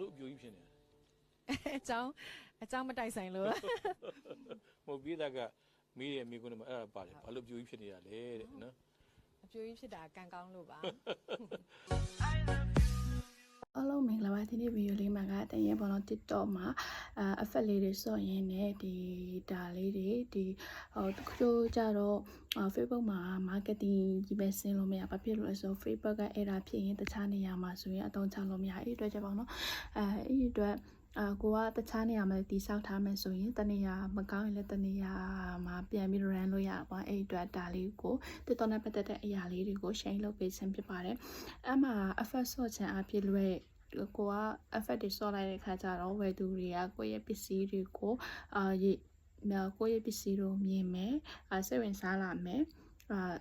လို့အပြိုကြီးဖြစ်နေလဲအကြောင်းအကြောင်းမတိုက်ဆိုင်လို့မဟုတ်ပြေးတာကမေးရမေးခွန်းတွေမှာအဲ့ဒါပါတယ်ဘာလို့အပြိုကြီးဖြစ်နေတာလဲတဲ့နော်အပြိုကြီးဖြစ်တာကံကောင်းလို့ပါ အားလုံးမင်္ဂလာပါဒီနေ့ဗီဒီယိုလေးမှာကတရင်ပေါ်တော့ TikTok မှာအ effect လေးတွေစော့ရင်းနဲ့ဒီဒါလေးတွေဒီဟိုတချို့ကြတော့အာ Facebook မှာ marketing ကြီးပဲဆင်းလို့မရဘာဖြစ်လို့လဲဆိုတော့ Facebook ကအဲ့ဒါဖြစ်ရင်တခြားနေရာမှာဆိုရင်အသုံးချလို့မရအဲ့ဒီအတွက်ကြောင့်ပေါ့နော်အဲအဲ့ဒီအတွက် အာကိုကတခြားနေရာမှာတိစောက်ထားမယ်ဆိုရင်တနေရာမကောင်းရင်လည်းတနေရာမှာပြန်ပြီး run လို့ရပါအဲ့ဒီအတွက်ဒါလေးကို TikTok နဲ့ပတ်သက်တဲ့အရာလေးတွေကို share လုပ်ပေးခြင်းဖြစ်ပါတယ်အဲ့မှာ effect ဆော့ခြင်းအဖြစ်လွဲ့ကိုက effect တွေဆော့လိုက်တဲ့ခါကျတော့ဝယ်သူတွေကကိုယ့်ရဲ့ပစ္စည်းတွေကိုအာရေမြောက်ကိုယ့်ရဲ့ပစ္စည်းတို့မြင်မယ်အာစိတ်ဝင်စားလာမယ်အာ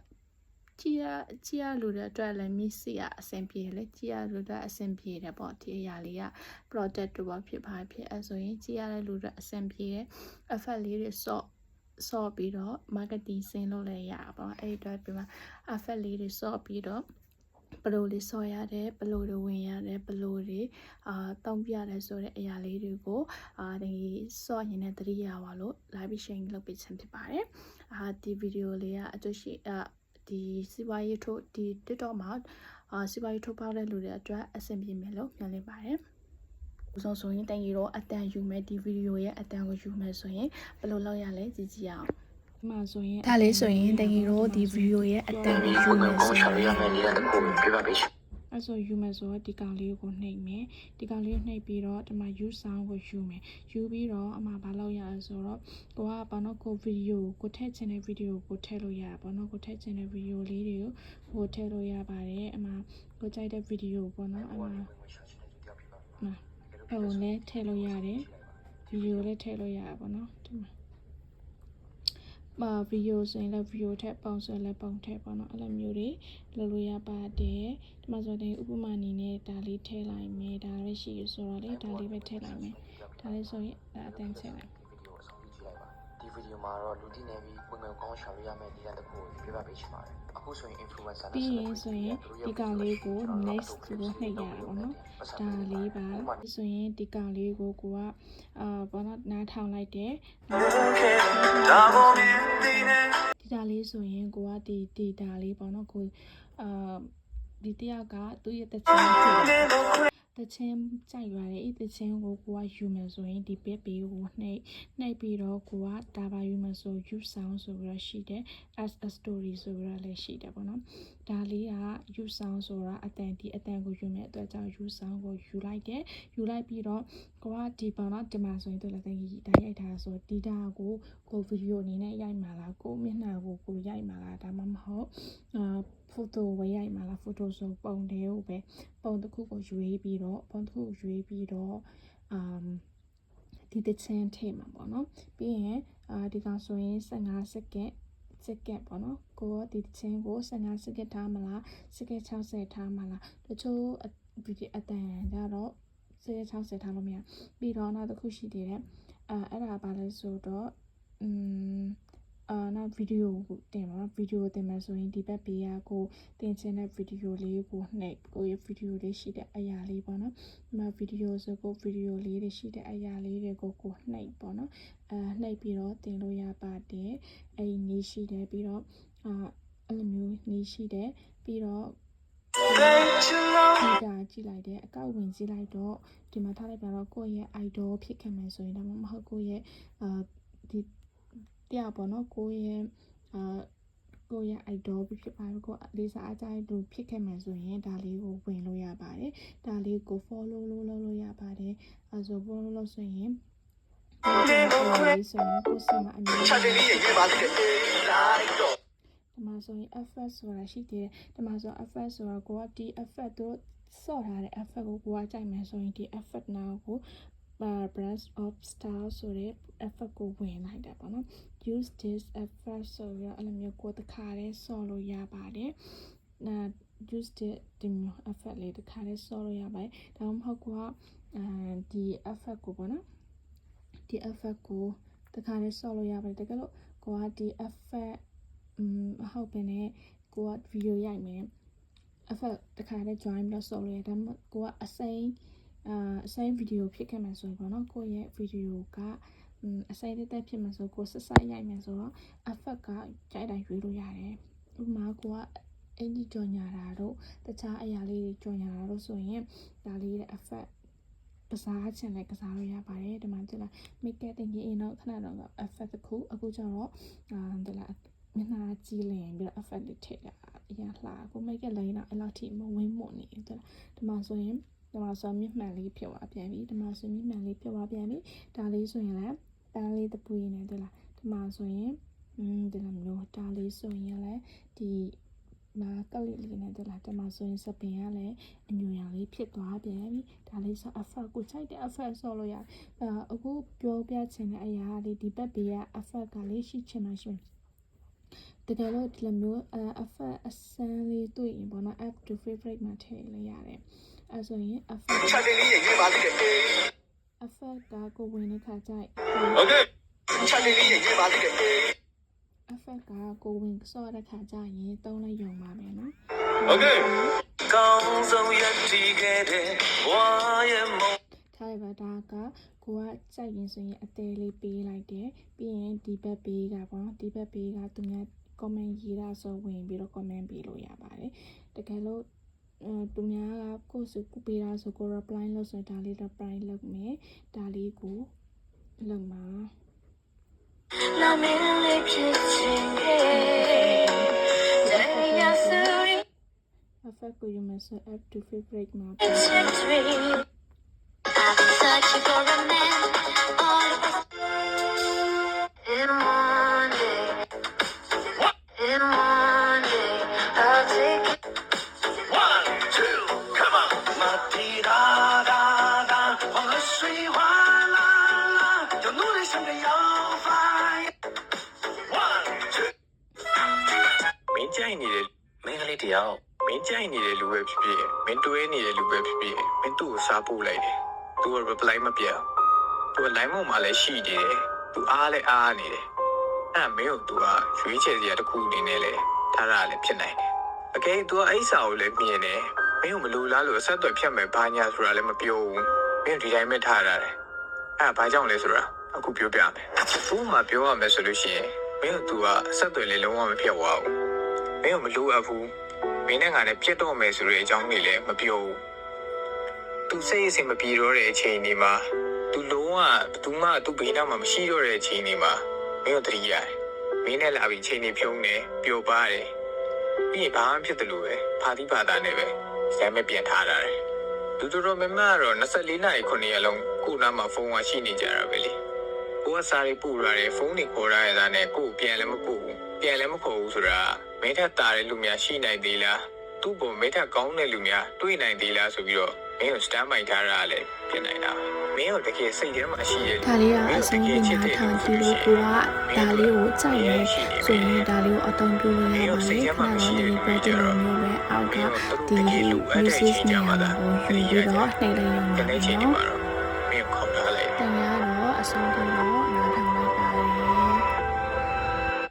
ကြည်ရကြည်ရလူတွေအတွက်လည်းမစ်စီကအဆင်ပြေလေကြည်ရလူတွေအဆင်ပြေတယ်ပေါ့ဒီအရာလေးက product တို့ပါဖြစ်ပါဖြစ်အဲဆိုရင်ကြည်ရတဲ့လူတွေအဆင်ပြေတဲ့ effect လေးတွေဆော့ဆော့ပြီးတော့ marketing ဆင်းလုပ်လဲရပါပေါ့အဲ့ဒီအတွက်ဒီမှာ effect လေးတွေဆော့ပြီးတော့ဘယ်လိုလေးဆော်ရတယ်ဘယ်လိုတွေဝင်ရတယ်ဘယ်လိုတွေအာတောင်းပြရတယ်ဆိုတဲ့အရာလေးတွေကိုအာဒီဆော့ရင်လည်းသတိရပါလို့ live sharing လုပ်ပေးခြင်းဖြစ်ပါတယ်အာဒီဗီဒီယိုလေးကအကျိုးရှိအာ ဒီစီးပွားရေးထုတ်ဒီ TikTok မှာအာစီးပွားရေးထုတ်ပေါက်တဲ့လူတွေအတွက်အဆင်ပြေမယ်လို့မျှော်လင့်ပါတယ်ဥဆုံးဆိုရင်တန်ကြီးတော့အတန်ယူမယ်ဒီဗီဒီယိုရဲ့အတန်ကိုယူမယ်ဆိုရင်ဘယ်လိုလုပ်ရလဲကြည့်ကြည့်အောင်ဒီမှာဆိုရင်ဒါလေးဆိုရင်တန်ကြီးတော့ဒီဗီဒီယိုရဲ့အတန်ကိုယူမယ်ဆိုရင် ဆောင်ရမယ့်နည်းလမ်းတစ်ခုပြပါပေးရှင်အဲ့ဆိုယူမယ်ဆိုတော့ဒီကောင်လေးကိုနှိပ်မယ်ဒီကောင်လေးကိုနှိပ်ပြီးတော့ဒီမှာ use sound ကိုယူမယ်ယူပြီးတော့အမှဘာလုပ်ရလဲဆိုတော့ကိုကဘာလို့ကိုဗီဒီယိုကိုထည့်ချင်တဲ့ဗီဒီယိုကိုထည့်လို့ရပါတော့ကိုထည့်ချင်တဲ့ဗီဒီယိုလေးတွေကိုဟိုထည့်လို့ရပါတယ်အမှကိုကြိုက်တဲ့ဗီဒီယိုပေါ့နော်အမှဟိုလည်းထည့်လို့ရတယ်ဗီဒီယိုလည်းထည့်လို့ရပါပေါ့နော်ဒီမှာ ပါဗီဒီယိုဆိုရင်လည်းဗီဒီယိုထက်ပုံဆိုရင်လည်းပုံထက်ပေါ့နော်အဲ့လိုမျိုးတွေလုပ်လို့ရပါတယ်ဒီမှာဆိုရင်ဥပမာအနေနဲ့ဒါလေးထည့်လိုက်မယ်ဒါလည်းရှိရဆိုတော့လေဒါလေးပဲထည့်လိုက်မယ်ဒါလေးဆိုရင်ဒါအတန်းထည့်လိုက်ဒီဗီဒီယိုမှာတော့လူသိနေပြီးဝင်ဝင်ကောင်းဆောင်ရမယ့်နည်းလမ်းတစ်ခုကိုပြပါပေးရှင်ပါတယ် အခုဆိုရင် influencer ပြီးရင်ဆိုရင်ဒီကောင်လေးကို next ကိုနှိပ်ရတာပေါ့နော်ဒါလေးပါပြီးဆိုရင်ဒီကောင်လေးကိုကိုကအာဘောနော်နားထောင်လိုက်တယ်ဒီဒါလေးဆိုရင်ကိုကဒီဒီဒါလေးပေါ့နော်ကိုအာဒီတယောက်ကသူ့ရဲ့တချင် တချင်ကြိုက်ရတယ်အဲ့တချင်ကိုကိုကယူမယ်ဆိုရင်ဒီဘက်ဘေးကိုနှိပ်နှိပ်ပြီးတော့ကိုကဒါပါယူမယ်ဆို you sound ဆိုပြီးတော့ရှိတယ် as a story ဆိုပြီးတော့လည်းရှိတယ်ပေါ့နော်ဒါလေးက you sound ဆိုတာအတန်ဒီအတန်ကိုယူမဲ့အတွက်ကြောင့် you sound ကိုယူလိုက်တယ်ယူလိုက်ပြီးတော့ကိုကဒီပေါ့နော်ဒီမှာဆိုရင်သူလည်းတိုင်းဒါရိုက်ထားဆိုဒီဒါကိုကိုဗီဒီယိုအနေနဲ့ရိုက်မှာလားကိုမျက်နှာ ကိုကိုရိုက်မှာလားဒါမှမဟုတ်အာဖိုတိုဝယ်ရိုက်မှာလားဖိုတိုဆိုပုံတွေကိုပဲပုံတစ်ခုကိုရွေးပြီးတော့ပုံတစ်ခုကိုရွေးပြီးတော့အမ်ဒီတချင်ထဲမှာပေါ့နော်ပြီးရင်အာဒီကောင်ဆိုရင်15စက္ကန့်စက္ကန့်ပေါ့နော်ကိုကဒီတချင်းကို15စက္ကန့်ထားမလားစက္ကန့်60ထားမလားတချို့ဗီဒီအတန်ကြတော့စက္ကန့်60ထားလို့မရပြီးတော့နောက်တစ်ခုရှိသေးတယ်အဲအဲ့ဒါဘာလဲဆိုတော့อืม အာနောက်ဗီဒီယိုကိုတင်ပါဗီဒီယိုတင်မယ်ဆိုရင်ဒီဘက်ဘေးကကိုတင်ချင်တဲ့ဗီဒီယိုလေးကိုနှိပ်ကိုရဲ့ဗီဒီယိုလေးရှိတဲ့အရာလေးပေါ့နော်ဒီမှာဗီဒီယိုဆိုကိုဗီဒီယိုလေးတွေရှိတဲ့အရာလေးတွေကိုကိုနှိပ်ပေါ့နော်အဲနှိပ်ပြီးတော့တင်လို့ရပါတယ်အဲ့ဒီနီးရှိတယ်ပြီးတော့အာအဲ့လိုမျိုးနီးရှိတယ်ပြီးတော့ဒီကကြည့်လိုက်တယ်အကောက်ဝင်ကြည့်လိုက်တော့ဒီမှာထားလိုက်ပြတော့ကိုယ့်ရဲ့ idol ဖြစ်ခဲ့မယ်ဆိုရင်ဒါမှမဟုတ်ကိုယ့်ရဲ့အာဒီ တရားပေါ့နော်ကိုယ့်ရဲ့အာကိုယ့်ရဲ့ idol ဖြစ်ပါတော့ကိုယ်လေးစားအကြိုက်သူဖြစ်ခဲ့မယ်ဆိုရင်ဒါလေးကိုဝင်လို့ရပါတယ်ဒါလေးကို follow လို့လုပ်လို့ရပါတယ်အဲဆို follow လို့ဆိုရင်ဒီလေးဆိုရင်ကိုယ်စမအမြင်ချက်လေးရေးပါသေးတယ်ဒီမှာဆိုရင် effect ဆိုတာရှိသေးတယ်ဒီမှာဆို effect ဆိုတာကိုကဒီ effect တို့ဆော့ထားတဲ့ effect ကိုကိုကကြိုက်မယ်ဆိုရင်ဒီ effect နာကို brush of style ဆိုတဲ့ effect ကိုဝင်လိုက်တာပေါ့နော် use this effect ဆိုရအဲ့လိုမျိုးကိုတခါတည်းဆော့လို့ရပါတယ်နာ use the ဒီမျိုး effect လေးတခါတည်းဆော့လို့ရပါတယ်ဒါမှမဟုတ်ကွာအဲဒီ effect ကိုပေါ့နော်ဒီ effect ကိုတခါတည်းဆော့လို့ရပါတယ်တကယ်လို့ကိုကဒီ effect อืมဟုတ်ပဲねကိုကဗီဒီယိုရိုက်မယ် effect တခါတည်း join ပြီးတော့ဆော့လို့ရတယ်ဒါမှမဟုတ်ကိုကအစိမ်း အာအဆိုင်ဗီဒီယိုဖြစ်ခဲ့မှာဆိုရင်ပေါ့နော်ကိုယ့်ရဲ့ဗီဒီယိုကအမ်အဆိုင်တက်တက်ဖြစ်မှာဆိုကိုဆက်ဆက်ရိုက်မယ်ဆိုတော့ effect ကကြိုက်တိုင်းရွေးလို့ရတယ်ဥပမာကိုကအင်ဂျီကြော်ညာတာတို့တခြားအရာလေးတွေကြော်ညာတာတို့ဆိုရင်ဒါလေးရဲ့ effect ကစားချင်လဲကစားလို့ရပါတယ်ဒီမှာကြည့်လိုက် make up တင်ကြီးတော့ခဏတော့ effect တစ်ခုအခုကျတော့အာဒီလားမျက်နှာကြီးလင်ပြီးတော့ effect တွေထည့်တာအရင်လှကို make up လိုက်တော့အဲ့လောက်ထိမဝင်းမွန်နေတယ်ဒီမှာဆိုရင် ဒီမှာဆိုမျက်မှန်လေးဖြစ်သွားပြန်ပြီဒီမှာဆိုမျက်မှန်လေးဖြစ်သွားပြန်ပြီဒါလေးဆိုရင်လည်းပန်းလေးတပူရင်းနေတယ်လားဒီမှာဆိုရင်อืมဒီလိုမျိုးဒါလေးဆိုရင်လည်းဒီမာကလေးလေးနဲ့တက်လာတမဆိုရင်စပင်ကလည်းအညူရောင်လေးဖြစ်သွားပြန်ပြီဒါလေးဆို effect ကိုချိန်တဲ့ effect ဆော့လို့ရတယ်အဲအခုပြောပြချင်တဲ့အရာလေးဒီဘက်ဘေးက effect ကလေးရှိချင်မှရှိမယ်တကယ်လို့ဒီလိုမျိုးအဲ effect အစမ်းလေးတွေ့ရင်ပေါ့နော် app to favorite မှာထည့်လိုက်ရတယ် အဲဆိုရင် effort ချက်တင်လေးရေးပါသေးတယ် effort ကကိုဝင်တဲ့ခါကျရင် okay ချက်တင်လေးရေးပါသေးတယ် effort ကကိုဝင်စော့တဲ့ခါကျရင်သုံးလိုက်ရုံပါပဲနော် okay ကောင်းဆုံးရည်တည်ခဲ့တဲ့ဝါရဲ့မုံထားရပါဒါကကိုကကြိုက်ရင်ဆိုရင်အသေးလေးပေးလိုက်တယ်ပြီးရင်ဒီဘက်ပေးတာပေါ့ဒီဘက်ပေးကသူများ comment ရေးတာဆိုဝင်ပြီးတော့ comment ပေးလို့ရပါတယ်တကယ်လို့ အဲသူများကကိုစုကူပေးတာဆိုကို reply လုပ်ဆိုဒါလေး reply လုပ်မယ်ဒါလေးကိုလုပ်မှာနာမည်လေးဖြစ်ခြင်းရဲ့တိုင်းရစရီ affect ကိုယူမယ်ဆို app to favorite မှာပါ I've been searching for a man all of in morning in morning I'll take ကြောင့်မင်းကြိုက်နေတဲ့လူပဲဖြစ်ဖြစ်မင်းတွဲနေတဲ့လူပဲဖြစ်ဖြစ်မင်းသူ့ကိုစားပို့လိုက်တယ်သူက reply မပြန်သူက line မှာလည်းရှိနေတယ်သူအားလည်းအားနေတယ်အဲ့မင်းကိုသူကရွေးချယ်စရာတစ်ခုအနေနဲ့လဲထားတာလည်းဖြစ်နိုင်တယ်အကယ်သူကအဲ့စာကိုလည်းမြင်တယ်မင်းကိုမလိုလားလို့အဆက်အသွယ်ဖြတ်မယ်ဘာညာဆိုတာလည်းမပြောဘူးမင်းဒီတိုင်းပဲထားရတယ်အဲ့ဘာကြောင့်လဲဆိုတာအခုပြောပြမယ်ဥပမာပြောရမယ်ဆိုလို့ရှိရင်မင်းကသူကအဆက်အသွယ်လေးလုံးဝမဖြတ်သွားဘူးမင်းကိုမလိုအပ်ဘူး မင်းနဲ့ငါနဲ့ဖြစ်တော့မယ်ဆိုတဲ့အကြောင်းတွေလည်းမပြောဘူးသူစိတ်အဆင်မပြေတော့တဲ့အချိန်ဒီမှာသူလုံးဝသူမှသူ့ဘေးနားမှာမရှိတော့တဲ့အချိန်ဒီမှာမင်းတို့တတိရတယ်မင်းနဲ့လာပြီးချိန်နေဖြုံးနေပျော်ပါတယ်ပြီးရင်ဘာမှဖြစ်တယ်လို့ပဲဖာတိပါတာနဲ့ပဲဆမ်းမပြန်ထားတာတယ်သူတို့တော့မမကတော့24နာရီ9ရက်လုံးကိုနားမှာဖုန်းကရှိနေကြတာပဲလေ ကိုကစားရီပူလာတယ်ဖုန်းတွေခေါ်ရရတာနဲ့ကိုကိုပြန်လည်းမပို့ဘူးပြန်လည်းမခေါ်ဘူးဆိုတာမင်းထက်တာတဲ့လူများရှိနိုင်သေးလားသူ့ပုံမင်းထက်ကောင်းတဲ့လူများတွေ့နိုင်သေးလားဆိုပြီးတော့မင်းကို stand by ထားတာလည်းဖြစ်နိုင်တာပဲမင်းကိုတကယ်စိတ်ထဲမှာရှိရဲ့ဒါလေးကအဆုံးပညာထောင်ကြည့်လို့ကိုကဒါလေးကိုကြိုက်နေဆိုရင်ဒါလေးကိုအသုံးပြုလို့ရပါတယ်ခဏတော့ဒီပဲဒီလိုမျိုးပဲအောက်ကဒီ music နေရာမှာကိုယူပြီးတော့နှိပ်လိုက်ရမှာတပဲ ဆုံးထိတော့အနားထောင်လိုက်ပါတယ်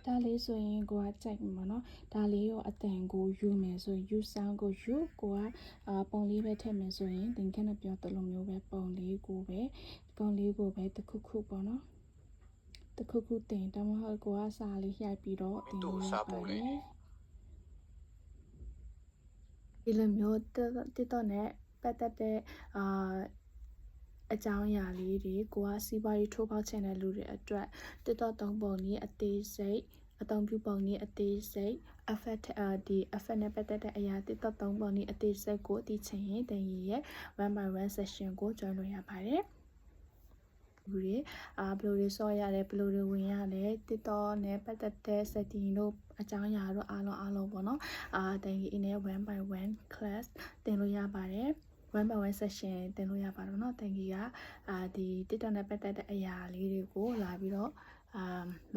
။ဒါလေးဆိုရင်ကိုကကြိုက်မှာနော်။ဒါလေးရောအတန်ကိုယူမယ်ဆိုရင်ယူဆောင်ကိုယူကိုကအာပုံလေးပဲထည့်မယ်ဆိုရင်သင်ခန့်ပြောတလုံးမျိုးပဲပုံလေးကိုပဲပုံလေးကိုပဲတစ်ခုခုပေါ့နော်။တခုခုတင်တမဟုတ်ကိုကစာလေးရိုက်ပြီးတော့တင်လို့ပါတယ်ဒီလိုမျိုးတက်တက်နဲ့ပတ်သက်တဲ့အာ အကြောင်းအရာလေးတွေကိုကစီးပွားရေးထိုးပေါက်ချင်တဲ့လူတွေအတွက် TikTok သုံးပုံကြီးအသေးစိတ်အသုံးပြုပုံကြီးအသေးစိတ် affect ဒီ affect နဲ့ပတ်သက်တဲ့အရာ TikTok သုံးပုံကြီးအသေးစိတ်ကိုသိချင်ရင်တင်ရရဲ့1 by 1 session ကို join လုပ်ရပါတယ်လူတွေအာဘယ်လိုတွေဆော့ရတယ်ဘယ်လိုတွေဝင်ရတယ် TikTok နဲ့ပတ်သက်တဲ့ setting တို့အကြောင်းအရာတို့အားလုံးအားလုံးပေါ့နော်အာတင်ကြီးအင်းနဲ့1 by 1 class တင်လို့ရပါတယ် one by one session တင်လို့ရပါတယ်เนาะတင်ကြီးကအာဒီ TikTok နဲ့ပတ်သက်တဲ့အရာလေးတွေကိုလာပြီးတော့အာ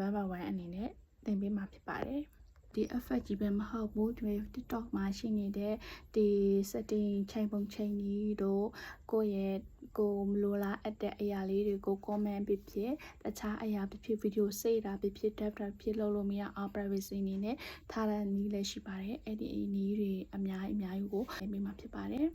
one by one အနေနဲ့တင်ပေးမှာဖြစ်ပါတယ်ဒီ effect ကြီးပဲမဟုတ်ဘူးဒီ TikTok မှာရှိနေတဲ့ဒီ setting ချိန်ပုံချိန်ကြီးတို့ကိုယ့်ရဲ့ကိုယ်မလိုလားအပ်တဲ့အရာလေးတွေကို comment ဖြစ်ဖြစ်တခြားအရာဖြစ်ဖြစ် video စေတာဖြစ်ဖြစ် tab တာဖြစ်လို့လို့မရအောင် privacy အနေနဲ့ထားတဲ့နည်းလည်းရှိပါတယ်အဲ့ဒီနည်းတွေအများကြီးအများကြီးကိုပြင်ပေးမှာဖြစ်ပါတယ်